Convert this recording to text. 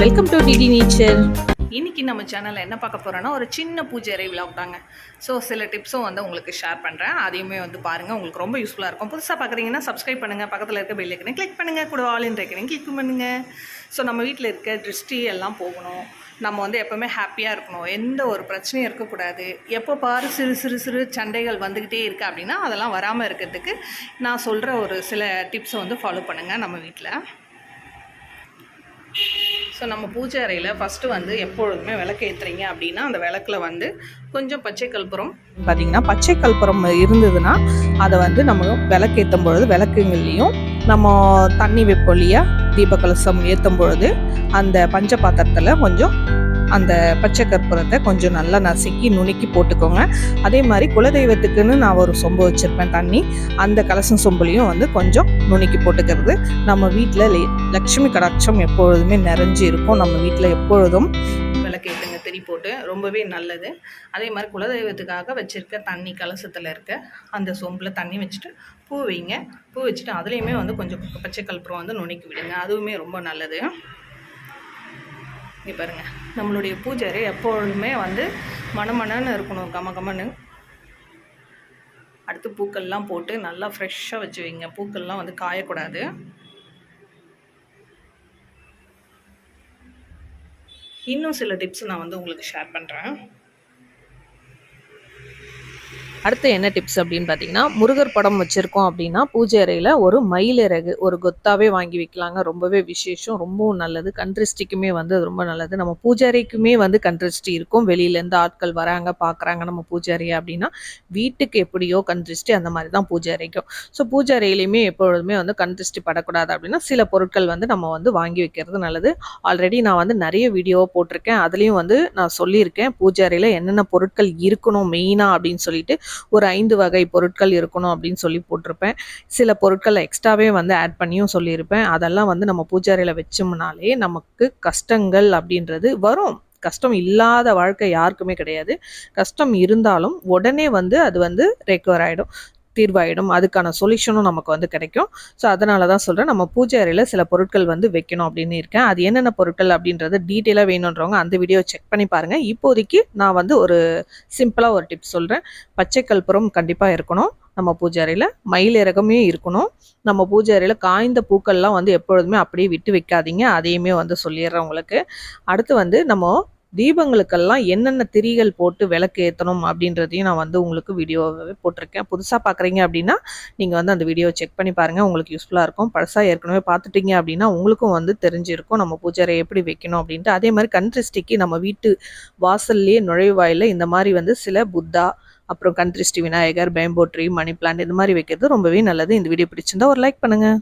Welcome to DD nature இன்னைக்கு நம்ம சேனலில் என்ன பார்க்க போகிறோன்னா ஒரு சின்ன பூஜை அறை விழா தாங்க. ஸோ சில டிப்ஸும் வந்து உங்களுக்கு ஷேர் பண்ணுறேன் அதையுமே வந்து பாருங்கள் உங்களுக்கு ரொம்ப யூஸ்ஃபுல்லாக இருக்கும். புதுசாக பார்க்குறீங்கன்னா சப்ஸ்கிரைப் பண்ணுங்கள் பக்கத்தில் இருக்க பெல் ஐக்கனை கிளிக் பண்ணுங்கள் கூட ஆல் இன் ஐக்கனை கிளிக் பண்ணுங்கள் ஸோ நம்ம வீட்டில் இருக்க திருஷ்டி எல்லாம் போகணும். நம்ம வந்து எப்போவுமே ஹாப்பியாக இருக்கணும். எந்த ஒரு பிரச்சனையும் இருக்கக்கூடாது. எப்போ பாரு சிறு சிறு சிறு சண்டைகள் வந்துக்கிட்டே இருக்குது அப்படின்னா அதெல்லாம் வராமல் இருக்கிறதுக்கு நான் சொல்கிற ஒரு சில டிப்ஸை வந்து ஃபாலோ பண்ணுங்கள் நம்ம வீட்டில் ஸோ நம்ம பூஜை அறையில் ஃபஸ்ட்டு வந்து எப்பொழுதுமே விளக்கு ஏற்றுறீங்க அப்படின்னா அந்த விளக்கில் வந்து கொஞ்சம் பச்சை கற்பூரம் பார்த்தீங்கன்னா பச்சை கற்பூரம் இருந்ததுன்னா அதை வந்து நம்ம விளக்கு ஏற்றும் பொழுது விளக்குங்கள்லேயும் நம்ம தண்ணி வைப்போம் இல்லையா தீப கலசம் ஏற்றும் பொழுது அந்த பஞ்ச பாத்திரத்தில் கொஞ்சம் அந்த பச்சை கற்பூரத்தை கொஞ்சம் நல்லா நசுக்கி நுணுக்கி போட்டுக்கோங்க. அதே மாதிரி குலதெய்வத்துக்குன்னு நான் ஒரு சொம்பு வச்சுருப்பேன் தண்ணி. அந்த கலசம் சொம்புலையும் வந்து கொஞ்சம் நுணுக்கி போட்டுக்கிறது. நம்ம வீட்டில் லக்ஷ்மி கடாட்சம் எப்பொழுதுமே நிறைஞ்சு இருக்கும். நம்ம வீட்டில் எப்பொழுதும் விளக்கேற்றுங்க திரி போட்டு ரொம்பவே நல்லது. அதே மாதிரி குலதெய்வத்துக்காக வச்சுருக்க தண்ணி கலசத்தில் இருக்க அந்த சொம்பில் தண்ணி வச்சுட்டு பூ வைங்க. பூ வச்சுட்டு அதுலேயுமே வந்து கொஞ்சம் பச்சை கற்பூரம் வந்து நுணுக்கி விடுங்க. அதுவுமே ரொம்ப நல்லது. இங்கே பாருங்கள் நம்மளுடைய பூஜாரி எப்பொழுதுமே வந்து மணமணன்னு இருக்கணும் கம கமன்னு. அடுத்து பூக்கள்லாம் போட்டு நல்லா ஃப்ரெஷ்ஷாக வச்சு வைங்க. பூக்கள்லாம் வந்து காயக்கூடாது. இன்னும் சில டிப்ஸ் நான் வந்து உங்களுக்கு ஷேர் பண்ணுறேன் அடுத்து என்ன டிப்ஸ் அப்படின்னு பார்த்தீங்கன்னா முருகர் படம் வச்சுருக்கோம் அப்படின்னா பூஜை அறையில் ஒரு மயிலிறகு ஒரு கொத்தாவே வாங்கி வைக்கலாங்க. ரொம்பவே விசேஷம் ரொம்பவும் நல்லது. கண்ட்ரிஸ்டிக்குமே வந்து அது ரொம்ப நல்லது. நம்ம பூஜை அறைக்குமே வந்து கண்ட்ரிஸ்டி இருக்கும். வெளியிலேருந்து ஆட்கள் வராங்க பார்க்குறாங்க நம்ம பூஜை அறையை அப்படின்னா வீட்டுக்கு எப்படியோ கண்ட்ரிஸ்டி அந்த மாதிரி தான் பூஜை அறைக்கும். ஸோ பூஜை அறையிலையுமே எப்பொழுதுமே வந்து கண்ட்ரிஸ்டி படக்கூடாது அப்படின்னா சில பொருட்கள் வந்து நம்ம வந்து வாங்கி வைக்கிறது நல்லது. ஆல்ரெடி நான் வந்து நிறைய வீடியோ போட்டிருக்கேன். அதுலேயும் வந்து நான் சொல்லியிருக்கேன் பூஜை அறையில் என்னென்ன பொருட்கள் இருக்கணும் மெயினாக அப்படின்னு சொல்லிட்டு. ஒரு ஐந்து வகை பொருட்கள் இருக்கணும் அப்படின்னு சொல்லி போட்டிருப்பேன். சில பொருட்களை எக்ஸ்ட்ராவே வந்து ஆட் பண்ணியும் சொல்லியிருப்பேன். அதெல்லாம் வந்து நம்ம பூஜாரியில் வச்சோம்னாலே நமக்கு கஷ்டங்கள் அப்படின்றது வரும். கஷ்டம் இல்லாத வாழ்க்கை யாருக்குமே கிடையாது. கஷ்டம் இருந்தாலும் உடனே வந்து அது வந்து ரெக்கவர் ஆகிடும் தீர்வாயிடும். அதுக்கான சொல்யூஷனும் நமக்கு வந்து கிடைக்கும். ஸோ அதனால தான் சொல்கிறேன் நம்ம பூஜை அறையில் சில பொருட்கள் வந்து வைக்கணும் அப்படின்னு இருக்கேன். அது என்னென்ன பொருட்கள் அப்படின்றது டீட்டெயிலாக வேணுன்றவங்க அந்த வீடியோ செக் பண்ணி பாருங்கள் இப்போதைக்கு நான் வந்து ஒரு சிம்பிளாக ஒரு டிப்ஸ் சொல்கிறேன் பச்சை கற்பூரம் கண்டிப்பாக இருக்கணும். நம்ம பூஜை அறையில் மயில் இறகமே இருக்கணும். நம்ம பூஜை அறையில் காய்ந்த பூக்கள்லாம் வந்து எப்பொழுதுமே அப்படியே விட்டு வைக்காதீங்க. அதையுமே வந்து சொல்லிடுறேன் உங்களுக்கு. அடுத்து வந்து நம்ம தீபங்களுக்கெல்லாம் என்னென்ன திரிகள் போட்டு விளக்கு ஏற்றணும் அப்படின்றதையும் நான் வந்து உங்களுக்கு வீடியோவே போட்டிருக்கேன். புதுசாக பார்க்குறீங்க அப்படின்னா நீங்கள் வந்து அந்த வீடியோ செக் பண்ணி பாருங்கள் உங்களுக்கு யூஸ்ஃபுல்லாக இருக்கும். பழசாக ஏற்கனவே பார்த்துட்டீங்க அப்படின்னா உங்களுக்கும் வந்து தெரிஞ்சிருக்கும். நம்ம பூஜாரை எப்படி வைக்கணும் அப்படின்ட்டு. அதே மாதிரி கண்ட்ரிஸ்டிக்கு நம்ம வீட்டு வாசல்லையே நுழைவாயில் இந்த மாதிரி வந்து சில புத்தா அப்புறம் கண்ட்ரிஸ்டி Vinayagar bamboo tree money plant இந்த மாதிரி வைக்கிறது ரொம்பவே நல்லது. இந்த வீடியோ பிடிச்சிருந்தா ஒரு லைக் பண்ணுங்கள்